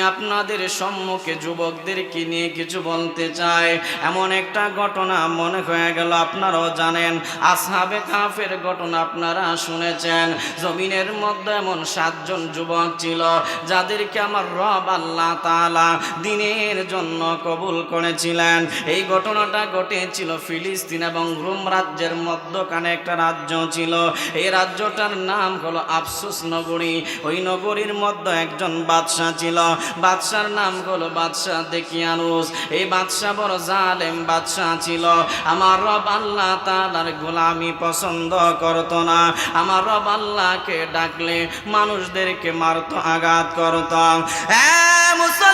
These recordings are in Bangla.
আপনাদের সম্মুখে যুবকদেরকে নিয়ে কিছু বলতে চাই। এমন একটা ঘটনা মনে হয়ে গেল, আপনারাও জানেন। আসহাবে কাফের ঘটনা আপনারা শুনেছেন। জমিনের মধ্যে এমন সাতজন যুবক ছিল, যাদেরকে আমার রব আল্লাহ তালা দিনের জন্য কবুল করেছিলেন। এই ঘটনাটা ঘটেছিল ফিলিস্তিন এবং রোম রাজ্যের মধ্যখানে একটা রাজ্য ছিল। এই রাজ্যটার নাম হলো আফসুস নগরী। ওই নগরীর মধ্যে একজন বাদশাহ ছিল। বাদশার নাম হলো বাদশাহ দেকিয়ানুস এই বাদশাহ বড় জালেম বাদশাহ ছিল। আমার রব আল্লাহ তালার গোলামি পছন্দ করতো না। আমার রব আল্লাহকে ডাকলে মানুষদেরকে মারতো, আঘাত করতাম হ্যাঁ মুসলমানেরা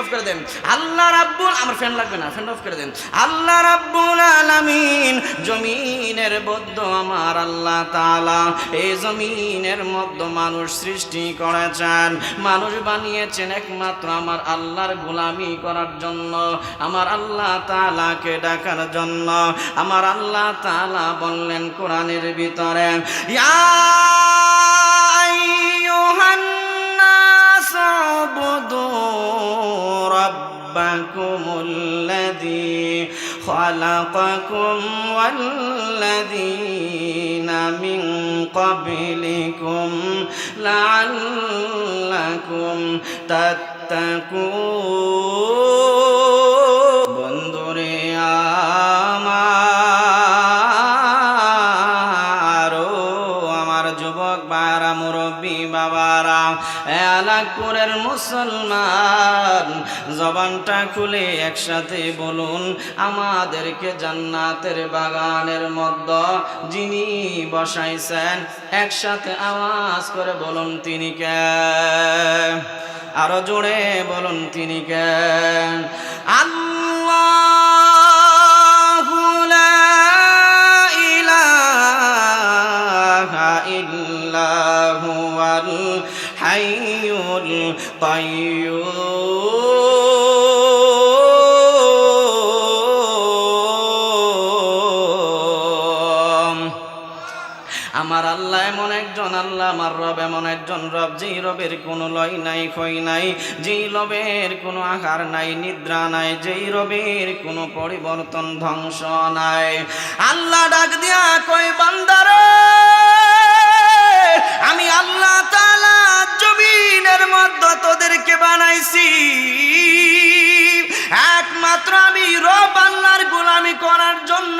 অফ করে দেন। আল্লাহ রাব্বুল, আমার ফ্যান লাগবে না ফ্যান অফ করে দেন। আল্লাহ রাব্বুল আলামিন, জমিনের বদ্ধ আমার আল্লাহ তাআলা, এই জমিনের মধ্যে মানুষ সৃষ্টি করেছেন। মানুষ বানিয়েছেন একমাত্র আমার আল্লাহর গোলামি করার জন্য, আমার আল্লাহ তাআলাকে ডাকার জন্য। আমার আল্লাহ তাআলা বললেন কোরআনের ভিতরে, ইয়া خلقكم والذين من قبلكم لعلكم تتقون বন্ধুরে আমার ও আমার যুবক বারা মুরব্বী বাবারা এ আলাকপুরের মুসলমান জবানটা খুলে একসাথে বলুন, আমাদেরকে জান্নাতের বাগানের মধ্য যিনি বসাইছেন, একসাথে আওয়াজ করে বলুন তিনি কে? আরও জোরে বলুন তিনি কে? আল্লাহু ইলাহা হাইয়ুল কাইয়্যুম একজন আল্লাহ, আমার রব এমন একজন রব, যেই রবের কোনো লয় নাই ক্ষয় নাই, যেই রবের কোনো আকার নাই, নিদ্রা নাই, যেই রবের কোনো পরিবর্তন ধ্বংস নাই। আল্লাহ ডাক দিয়া কই বান্দারে, আমি আল্লাহ তালা জমিনের মধ্যে তোদেরকে বানাইছি। একমাত্র আমি রব আল্লাহর গোলামি করার জন্য।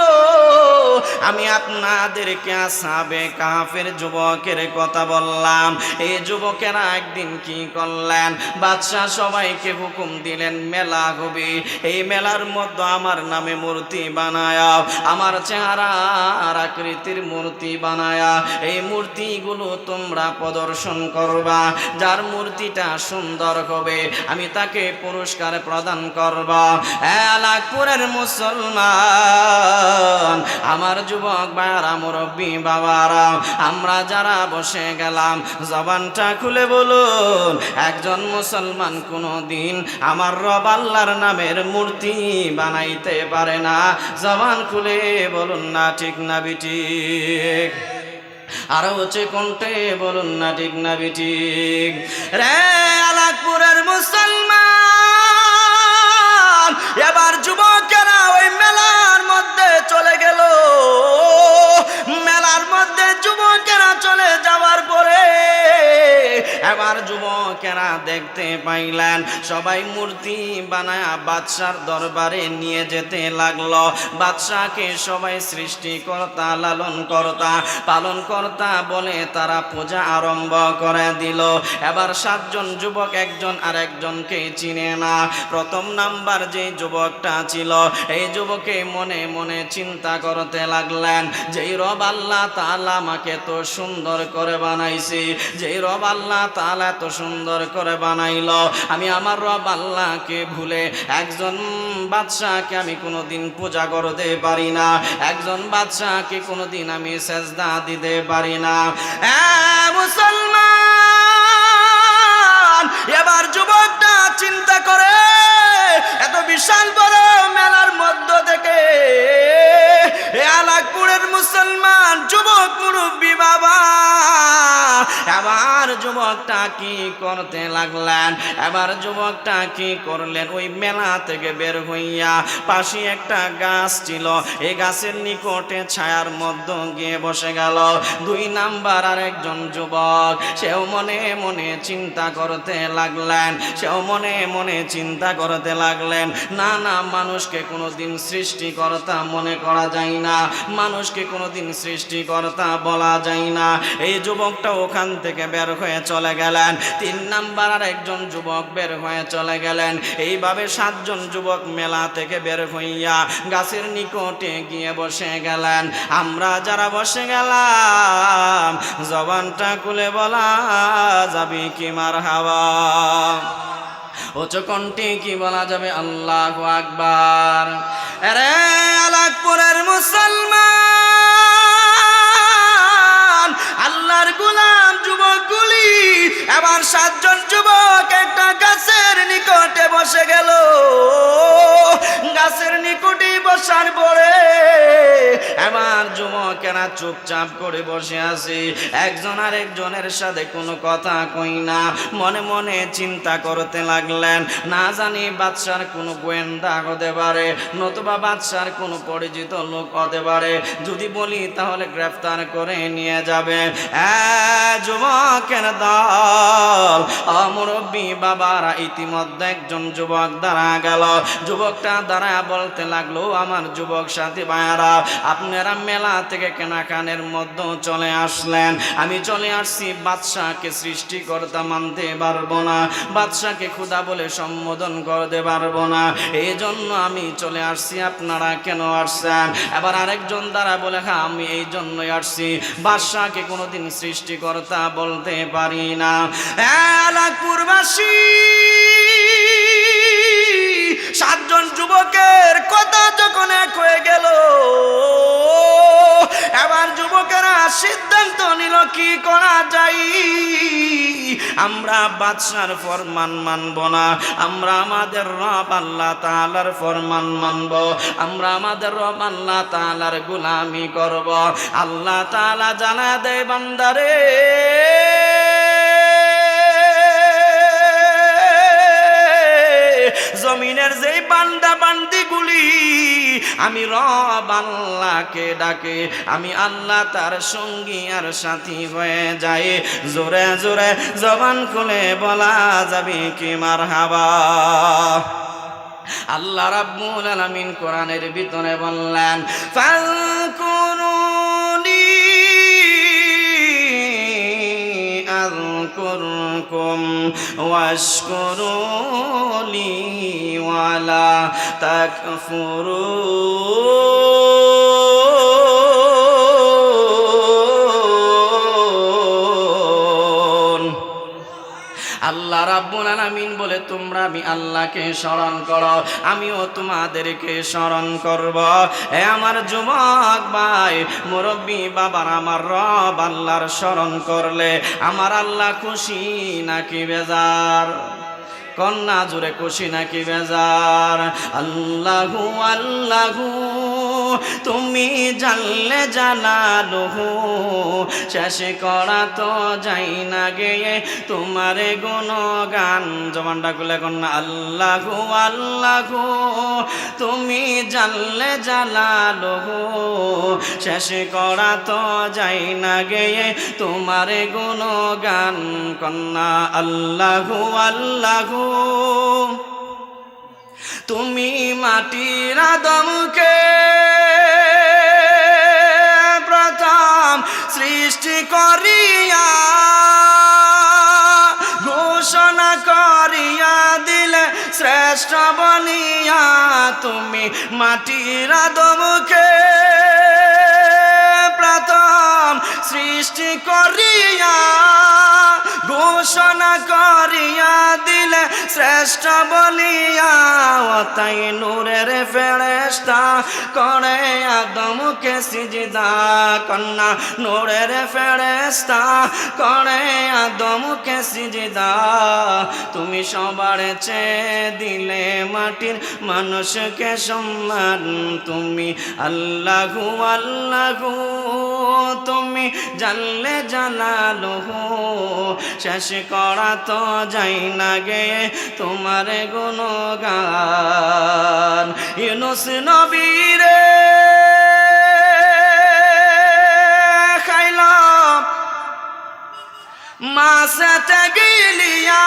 আমি আপনাদেরকে আসাবে কাফের যুবকের কথা বললাম। এই যুবকেরা একদিন কি করলেন? বাদশাহ সবাইকে হুকুম দিলেন, মেলা হবে এই মেলার মধ্যে আমার নামে মূর্তি বানায়া, আমার চেহারা আর আকৃতির মূর্তি বানায়া, এই মূর্তিগুলো তোমরা প্রদর্শন করবা। যার মূর্তিটা সুন্দর হবে, আমি তাকে পুরস্কার প্রদান করব। এলাকপুরের মুসলমান, আমার যুবক বারা মুরব্বী বাবারা, আমরা যারা বসে গেলাম, জবানটা খুলে বলুন, একজন মুসলমান কোনো দিন আমার রব আল্লাহর নামের মূর্তি বানাইতে পারে না। জবান খুলে বলুন না ঠিক না বিঠিক আরও হচ্ছে কোনটে বলুন না ঠিক না বিঠিক রে আলাকপুরের মুসলমান এবার যুবকেরা ওই মেলার মধ্যে চলে গেল। এবার যুবকেরা দেখতে পাইলেন, সবাই মূর্তি বানায় বাদশার দরবারে নিয়ে যেতে লাগল। বাদশাকে সবাই সৃষ্টিকর্তা লালন কর্তা পালন কর্তা বলে তারা পূজা আরম্ভ করে দিল। এবার সাতজন যুবক, একজন আর একজনকে চিনে না। প্রথম নাম্বার যে যুবকটা ছিল, এই যুবকে মনে মনে চিন্তা করতে লাগলেন, যেই রব আল্লাহ তাআলা আমাকে তো সুন্দর করে বানাইছি, যেই রব আল্লাহ তাআলা এত সুন্দর করে বানাইলো। আমি আমার রব আল্লাহকে ভুলে একজন বাদশাহকে আমি পূজা করতে পারি না। একজন বাদশাহকে আমি সেজদা দিতে পারি না। মুসলমান, এবার যুবকটা চিন্তা করে, এত বিশাল বড় মেলার মধ্য থেকে আলাকপুরের মুসলমান যুবক মুরব্বী বাবা, এবার যুবকটা কি করতে লাগলেন? এবার যুবকটা কি করলেন? ওই মেলা থেকে বের হইয়া পাশে একটা গাছ ছিল। এই গাছের নিকটে ছায়ার মধ্যে গিয়ে বসে গেল। দুই নাম্বার আর একজন যুবক, সেও মনে মনে চিন্তা করতে লাগলেন। সেও মনে মনে চিন্তা করতে লাগলেন, না না, মানুষকে কোনোদিন সৃষ্টিকর্তা মনে করা যায় না। মানুষকে কোনোদিন সৃষ্টিকর্তা বলা যায় না। এই যুবকটা ওখান থেকে বের হয়ে চলে গেলেন। তিন নাম্বার আর একজন যুবক বের হয়ে চলে গেলেন। এইভাবে সাতজন যুবক মেলা থেকে বের হইয়া গাছের নিকটে গিয়ে বসে গেলেন। আমরা যারা বসে গেলাম, জবানটা খুলে বলা যাবে কি মার হাওয়া উচ্চ কণ্ঠে কি বলা যাবে? আল্লাহ আকবার। আরে আলাকপুরের মুসলমান গুলাম যুবকগুলি এবার সাতজন যুবক একটা নিকটে বসে গেল। গাছের নিকটে বসার পরে এবার যুবকেরা চুপচাপ করে বসে আছে। একজন আর একজনের সাথে কোনো কথা কই না। মনে মনে চিন্তা করতে লাগলেন না জানি বাদশার কোনো গোয়েন্দা হতে পারে নতুবা বাদশার কোনো পরিচিত লোক হতে পারে। যদি বলি তাহলে গ্রেফতার করে নিয়ে যাবে হ্যাঁ, যুবকের দল অমুরব্বী বাবারা ইতিমধ্যে একজন যুবক দাঁড়া গেল। যুবকটা দাঁড়া বলতে লাগল, আমার যুবক সাথী ভাইয়ারা, আপনারা মেলা থেকে কেনাকানের মধ্যে চলে আসলেন। আমি চলে আসছি, বাদশাহকে সৃষ্টিকর্তা মানতে পারব না। বাদশাহকে ক্ষুদা বলে সম্বোধন করতে পারব না। এই জন্য আমি চলে আসছি, আপনারা কেন আসছেন? এবার আরেকজন দ্বারা বলে হ্যাঁ আমি এই জন্যই আসছি। বাদশাহকে কোনোদিন সৃষ্টিকর্তা বলতে পারি না। এলাকুরবাসী সাতজন যুবকের কথা যখন এক হয়ে গেল, এবার যুবকেরা সিদ্ধান্ত নিল, কি করা যায়? আমরা বাদশার ফরমান মানব না, আমরা আমাদের রব আল্লাহ তাআলার ফরমান মানব, আমরা আমাদের রব আল্লাহ তাআলার গুলামি করব। আল্লাহ তালা জানা দেয় বান্দারে জমিনের যেই বান্দা বান্দিগুলি, আমি রব আল্লাহকে ডাকে, আমি আল্লাহ তার সঙ্গী আর সাথী হয়ে যায় জোরে জোরে জবান খুলে বলা যাবে কি মার হাবা আল্লাহ রাব্বুল আলামিন কোরআনের ভিতরে বললেন ফাকুরুনি আযকুরকুম ওয়াশকুরুলি ওয়ালা তাকফুরুন রাব্বুল আলামিন বলে তোমরা আমি আল্লাহকে স্মরণ করো, আমিও তোমাদেরকে স্মরণ করব। এ আমার যুবক ভাই, মুরব্বী বাবার আমার রব আল্লাহর স্মরণ করলে আমার আল্লাহ খুশি নাকি বেজার? কন্যা জুড়ে খুশি নাকি বেজার? আল্লাহু আল্লাহু। তুমি জানলে জানালহু। শেষ করা তো যাই না গেয়ে তোমারে গান জবানটা খুলে কন্যা আল্লাহ, আল্লাহু। তুমি জানলে জানালহু। শেষ করা তো যাই না গেয়ে তোমারে গান কন্যা, আল্লাহ, আল্লাহু। তুমি মাটির আদমকে প্রথম সৃষ্টি করিয়া, ঘোষণা করিয়া দিলে শ্রেষ্ঠ বলিয়া তুমি মাটির আদমকে প্রথম সৃষ্টি করিয়া ঘোষণা করিয়া দিলে শ্রেষ্ঠ বলিয়া তাই নূরের ফেরেস্তা করে আদমকে সিজদা কন্যা। নূরের ফেরেস্তা করে আদমকে সিজদা। তুমি সবার চেয়ে দিলে মাটির মানুষকে সম্মান। তুমি আল্লাহু আল্লাহু, তুমি জানলে জানালহু শেষ করা তো যাই না গে তোমার গুণগান। ইউনুস নবীরে খাইলাম। মাসতে গিলিয়া।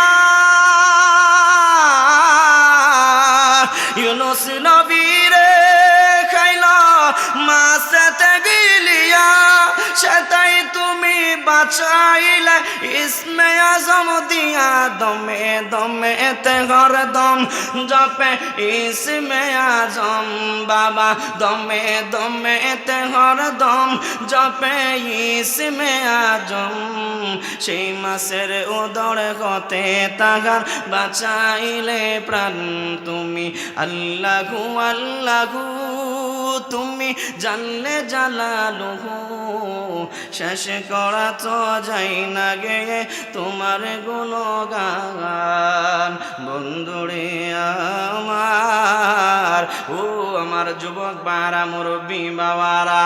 ইউনুস নবীরে খাইল মাসতে গিলিয়া, সেটাই তুমি বাঁচাইলে ইসমে আজম দিয়া দমে দমে তে ঘর দম জপে। ইসমে আজম বাবা, দমে দমে তে ঘর দম জপে। ইসমে আজম সেই মাসের উদর হতে তাহার বাঁচাইলে প্রাণ তুমি। আল্লাহু আল্লাহু তুমি জানলে জালালুহু, শেষ করা তো যাই না গে তোমার গুণগান। বন্ধুরে আমার, ও আমার যুবক বারা, মুরব্বী বাবারা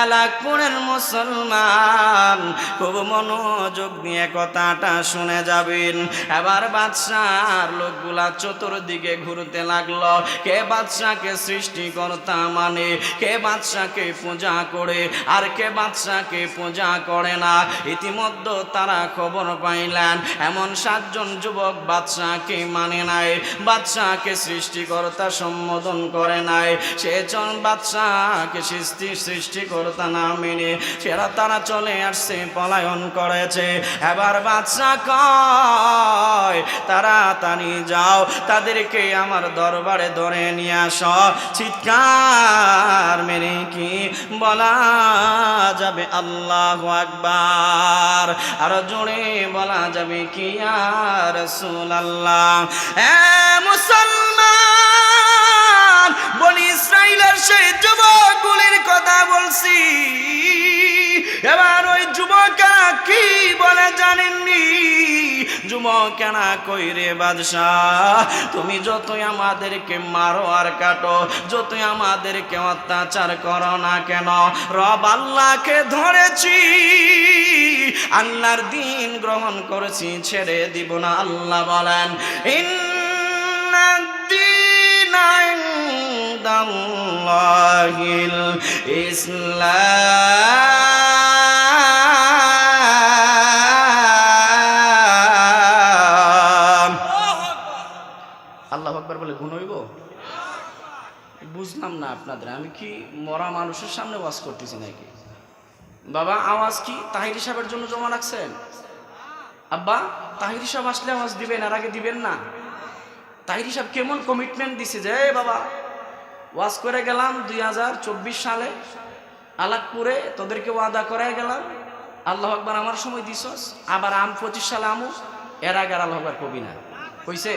এলাকপুরের মুসলমান, খুব মনোযোগ দিয়ে কথাটা শুনে যাবেন। এবার বাদশার লোকগুলা চতুর্দিকে ঘুরতে লাগল। কে বাদশাকে সৃষ্টিকর্তা মানে কে বাদশাকে পূজা করে, আর কে বাদশাকে পূজা করে না। ইতিমধ্যে তারা খবর পাইলেন, এমন সাতজন যুবক বাদশাহকে মানে নাই, বাদশাহকে সৃষ্টিকর্তা সম্বোধন করে নাই সেজন বাদশাকে সৃষ্টি, সৃষ্টিকর্তা না মেনে সেরা তারা চলে আসছে, পলায়ন করেছে। এবার বাদশা কয় তাড়াতাড়ি যাও, তাদেরকে আমার দরবারে ধরে নিয়ে আস। চিৎকার মেরে কি বলা যাবে? আল্লাহ আকবার। আর জোরে বলা যাবে কি আর রসুল আল্লাহ মুসলমান বলি ইসরায়েলের সেই যুবকগুলির কথা বলছি। এবার ওই যুবকেরা কি বলে জানেননি? যুবকেরা কই রে বাদশাহ? তুমি যতই আমাদেরকে মারো আর কাটো, যতই আমাদেরকে অত্যাচার করো না কেন, রব আল্লাহকে ধরেছি। আল্লাহর দিন গ্রহণ করেছি, ছেড়ে দিব না, আল্লাহ বলেন ইসলাম। বুঝলাম না আপনাদের, আমি কি মরা মানুষের সামনে ওয়াজ করতেছি নাকি? বাবা, আওয়াজ কি তাহির সাহেবের জন্য জমা রাখছেন? আব্বা, তাহির সাহেব আসলে আওয়াজ দিবেন, আর আগে দিবেন না। তাহির সাহেব কেমন কমিটমেন্ট দিছে যে বাবা, ওয়াজ করে গেলাম দুই হাজার চব্বিশ সালে, আলাকপুরে, তোদেরকে ওয়াদা করাই গেলাম। আল্লাহ আকবার আমার সময় দিছস, আবার আম পঁচিশ সালে আমু, এর আগে আর আল্লাহ আকবার কবি না। হইছে?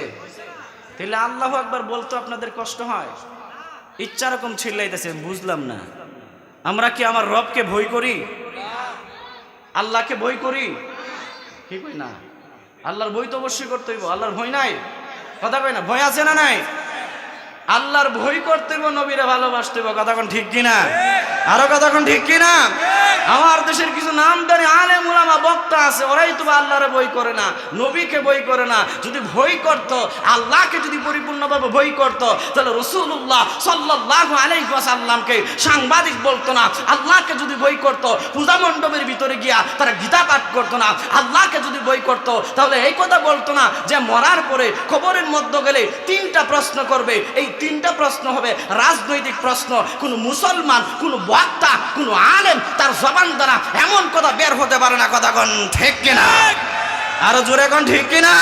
তাহলে আল্লাহ আকবার বলতো আপনাদের কষ্ট হয়? ইচ্ছা রকম ছিল্লাইতেছে বুঝলাম না। আমরা কি আমার রবকে ভয় করি? আল্লাহকে বই করি। ঠিক না? আল্লাহর বই তো অবশ্যই করতে হইব। আল্লাহর ভয় নাই? কথা কয় না, ভয় আছে না নাই? আল্লাহর ভয় করতে হইব, নবীরে ভালোবাসতে হইব। কথা কোন ঠিক কিনা? আরও কথা কোন ঠিক কিনা? আমার দেশের কিছু নামদারি আলে মুলামা বক্তা আছে, ওরাই তো আল্লাহরে বই করে না, নবীকে বই করে না। যদি ভয় করত, আল্লাহকে যদি পরিপূর্ণভাবে বই করত, তাহলে রসুল্লাহ সাল্লাহ আলাইসাল্লামকে সাংবাদিক বলতো না। আল্লাহকে যদি বই করত, পূজা মণ্ডপের ভিতরে গিয়া তারা গীতা পাঠ করতো না। আল্লাহকে যদি বই করত, তাহলে এই কথা বলতো না যে, মরার পরে খবরের মধ্যে গেলে তিনটা প্রশ্ন করবে, এই তিনটা প্রশ্ন হবে। রাজনৈতিক প্রশ্ন, কোন মুসলমান, কোন বক্তা, কোন আলেম, তার জবান দ্বারা এমন কথা বের হতে পারে না, কথা কন, ঠিক কিনা? আরও জোরে কন, ঠিক কিনা?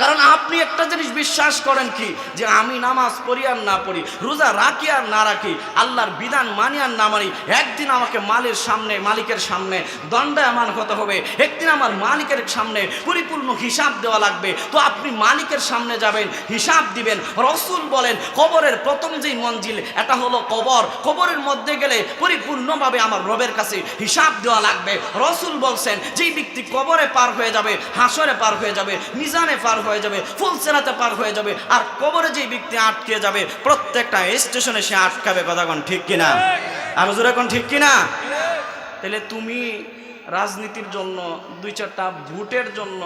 কারণ আপনি একটা জিনিস বিশ্বাস করেন কি? যে আমি নামাজ পড়ি আর না পড়ি, রোজা রাখি আর না রাখি, আল্লাহর বিধান মানি আর না মানি, একদিন আমাকে মালের সামনে, মালিকের সামনে দণ্ডায়মান হতে হবে, একদিন আমার মালিকের সামনে পরিপূর্ণ হিসাব দেওয়া লাগবে। তো আপনি মালিকের সামনে যাবেন, হিসাব দিবেন, রসুল বলেন, কবরের প্রথম যেই মঞ্জিল, এটা হলো কবর। কবরের মধ্যে গেলে পরিপূর্ণভাবে আমার রবের কাছে হিসাব দেওয়া লাগবে। রসুল বলছেন, যেই ব্যক্তি কবরে পার হয়ে যাবে, হাসরে পার হয়ে যাবে, মিজানে পার হয়ে যাবে ফুলসেরাতে পার হয়ে যাবে, আর কবরে যে ব্যক্তি আটকে যাবে, প্রত্যেকটা স্টেশনে সে আটকাবে কথা কোন ঠিক কিনা? আর হুজুর, এখন ঠিক কিনা? তাহলে তুমি রাজনীতির জন্য, দুই চারটা ভোটের জন্য,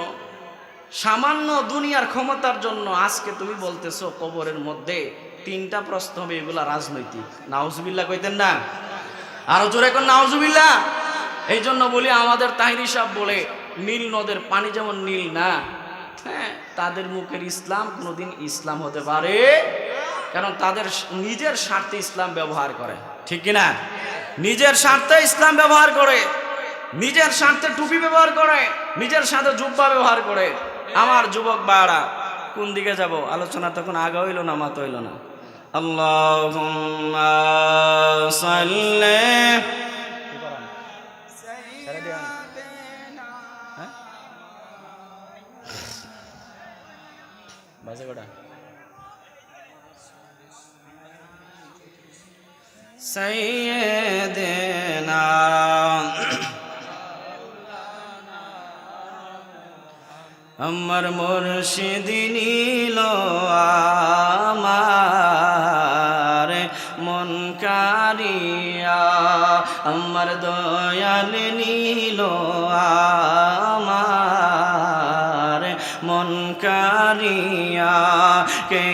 সামান্য দুনিয়ার ক্ষমতার জন্য আজকে তুমি বলতেছো, কবরের মধ্যে তিনটা প্রশ্ন হবে, এগুলা রাজনৈতিক। নাউজুবিল্লাহ কইতেন না? আরও জোরে কোন, নাউজুবিল্লাহ। এই জন্য বলি, আমাদের তাহিরি সাহেব বলে, নীল নদের পানি যেমন নীল না হ্যাঁ তাদের মুখের ইসলাম কোনোদিন ইসলাম হতে পারে। কারণ তাদের নিজের স্বার্থে ইসলাম ব্যবহার করে। ঠিক কিনা? নিজের স্বার্থে ইসলাম ব্যবহার করে। নিজের স্বার্থে টুপি ব্যবহার করে। নিজের সাথে জুব্বা ব্যবহার করে। আমার যুবক বাড়া, কোন দিকে যাব? আলোচনা তখন আগা হইল না, মাত হইল না। আল্লাহুম্মা বাজে কটা? সৈয়দনা। আমার মুর্শিদ নীল আমার মন কারিয়া। আমার দয়াল নীল আমার কে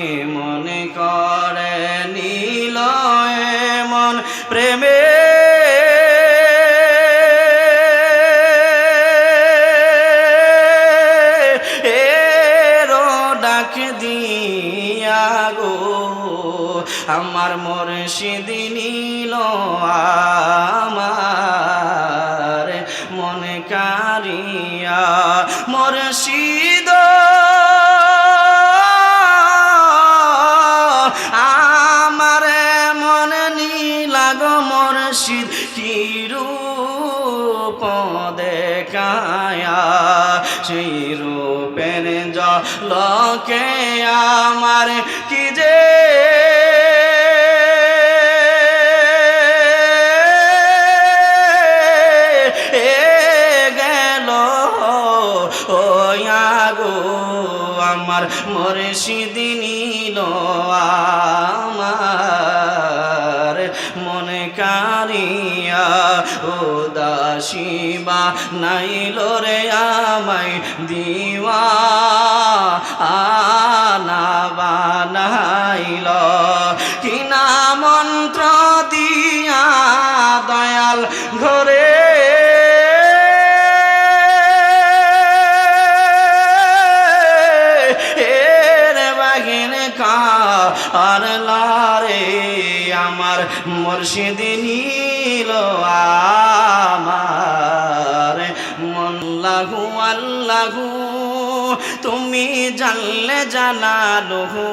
জলকে আমার কারিয়া নাই রে আমায় দিওয়া আনা বানাইল। জানলে জানালহু,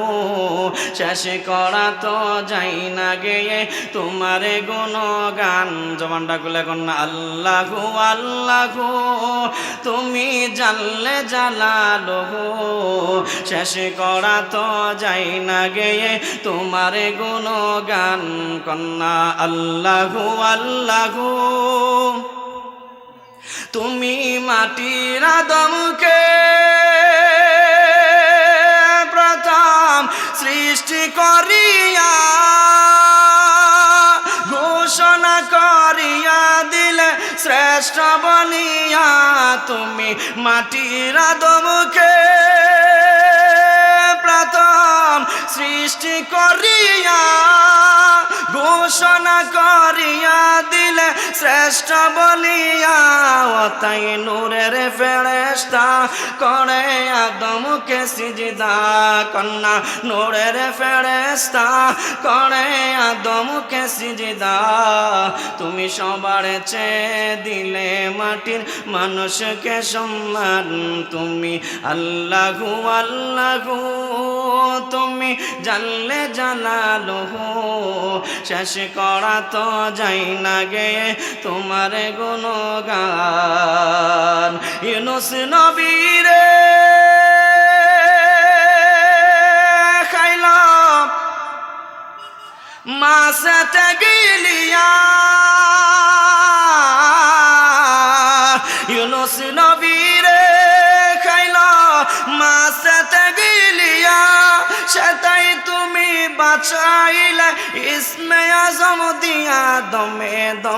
শেষ করা তো যাই না গেয়ে তোমার গান জবানটা গুলে কন্যা আল্লাহু আল্লাহু, তুমি জানলে জানালহু, শেষ করা তো যাই না গেয়ে তোমার গান কন্যা, আল্লাহু আল্লাহু, তুমি মাটির আদমকে সৃষ্টি করিয়া ঘোষণা করিয়া দিলে শ্রেষ্ঠ বনিয়া তুমি মাটির প্রথম সৃষ্টি করিয়া, ঘোষণা করিয়া দিলে শ্রেষ্ঠ বলিয়া তাই নূরের ফেরেস্তা করে আদমকে সিজদা কন্যা নূরের ফেরেস্তা করে আদমকে সিজদা। তুমি সবার চেয়ে দিলে মাটির মানুষকে সম্মান, তুমি আল্লাহু আল্লাহু। জানলে জানালহু শেষ করা তো যাই না গে তোমার গুণগান। ইউনুস নবীরে মাসাতে গিলিয়া। ইউনুস নবীরে সেটাই তুমি বাঁচাইলে ইসমে আজম দিয়া দমে দম